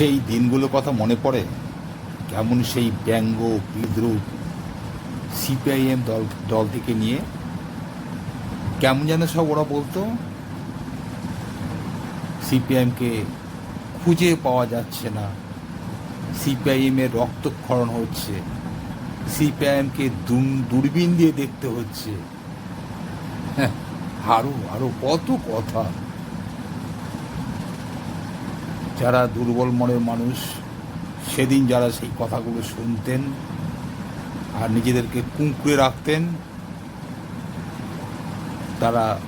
সেই দিনগুলোর কথা মনে পড়ে? কেমন সেই ব্যঙ্গ বিদ্রুপ সিপিআইএম দল দল থেকে নিয়ে? কেমন যেন সব ওরা বলতো সিপিআইএমকে খুঁজে পাওয়া যাচ্ছে না। সিপিআইএমের রক্তক্ষরণ হচ্ছে। সিপিআইএমকে দূরবীন দিয়ে দেখতে হচ্ছে। হ্যাঁ, আরও আরও কত কথা। যারা দুর্বল মনের মানুষ, সেদিন যারা সেই কথাগুলো শুনতেন আর নিজেদেরকে কুঁকড়ে রাখতেন, তারা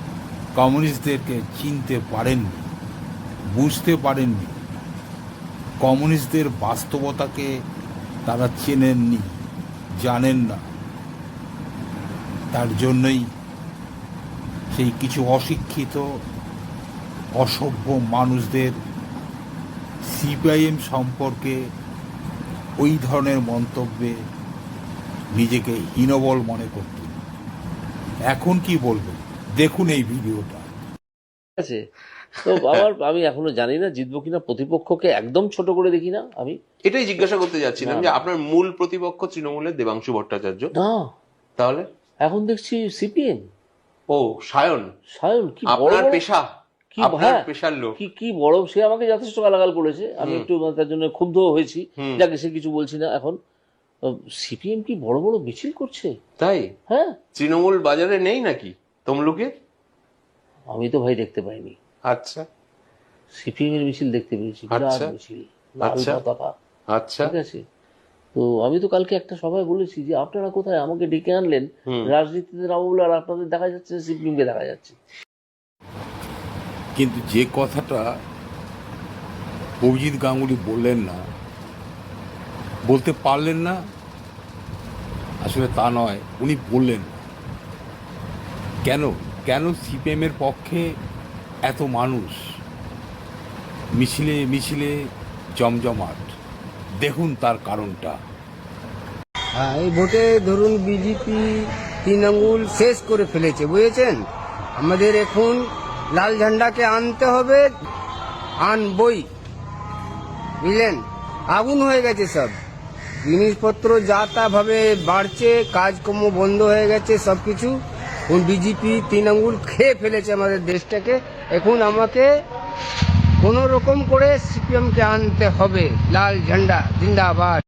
কমিউনিস্টদেরকে চিনতে পারেননি, বুঝতে পারেননি। কমিউনিস্টদের বাস্তবতাকে তারা চেনেননি, জানেন না। তার জন্যই সেই কিছু অশিক্ষিত, অসভ্য মানুষদের সিপিআইএম সম্পর্কে ওই ধরনের মন্তব্যে নিজেকে হীনবল মনে করতেন এখন কি বলবেন দেখুন এই ভিডিওটা। আছে। তো আবার আমি এখনও জানি না জিতবো কিনা প্রতিপক্ষকে একদম ছোট করে দেখি না আমি। এটাই জিজ্ঞাসা করতে যাচ্ছিলাম যে আপনার মূল প্রতিপক্ষ তৃণমূলের দেবাংশু ভট্টাচার্য। না। তাহলে? এখন দেখছি সিপিএম। ও সায়ন। সায়ন কি আপনার পেশা। কি আপনার হ্যাঁ, পেশার লোক কি কি বড় সে আমাকে যথেষ্ট গালাগাল করেছে। আমি একটু তার জন্য ক্ষুব্ধ হয়েছি। যাকে সে কিছু বলছি না এখন। সিপিএম কি বড় বড় মিছিল করছে? তাই? হ্যাঁ। তৃণমূল বাজারে নেই নাকি তমলুকে আমি তো ভাই দেখতে পাইনি। আচ্ছা। সিপিএম এর মিছিল দেখতে পেয়েছি বিরাট আচ্ছা। মিছিল লাল আচ্ছা। পতাকা। আচ্ছা। ঠিক আছে? তো আমি তো কালকে একটা সভায় বলেছি যে আপনারা কোথায় আমাকে ডেকে আনলেন। রাজনীতিতে রাহুল আর আপনাদের দেখা যাচ্ছে সিপিএম কে দেখা যাচ্ছে। কিন্তু যে কথাটা অভিজিৎ গাঙ্গুলি বললেন না, বলতে পারলেন না, আসলে তা নয়, উনি বললেন। কেন? কেন সিপিএমের পক্ষে এত মানুষ মিছিলে মিছিলে জমজমাট? দেখুন তার কারণটা। হ্যাঁ এই ভোটে ধরুন বিজেপি আঙ্গুল শেষ করে ফেলেছে, বুঝেছেন? আমাদের এখন লাল ঝান্ডাকে আনতে হবে, আনবই। বুঝলেন? আগুন হয়ে গেছে সব। জিনিসপত্র যা তা ভাবে বাড়ছে, কাজকর্ম বন্ধ হয়ে গেছে সব কিছু বিজেপি তিন আঙ্গুল খেয়ে ফেলেছে আমাদের দেশটাকে। এখন আমাকে কোনো রকম করে সিপিএমকে আনতে হবে। লাল ঝান্ডা, জিন্দাবাদ।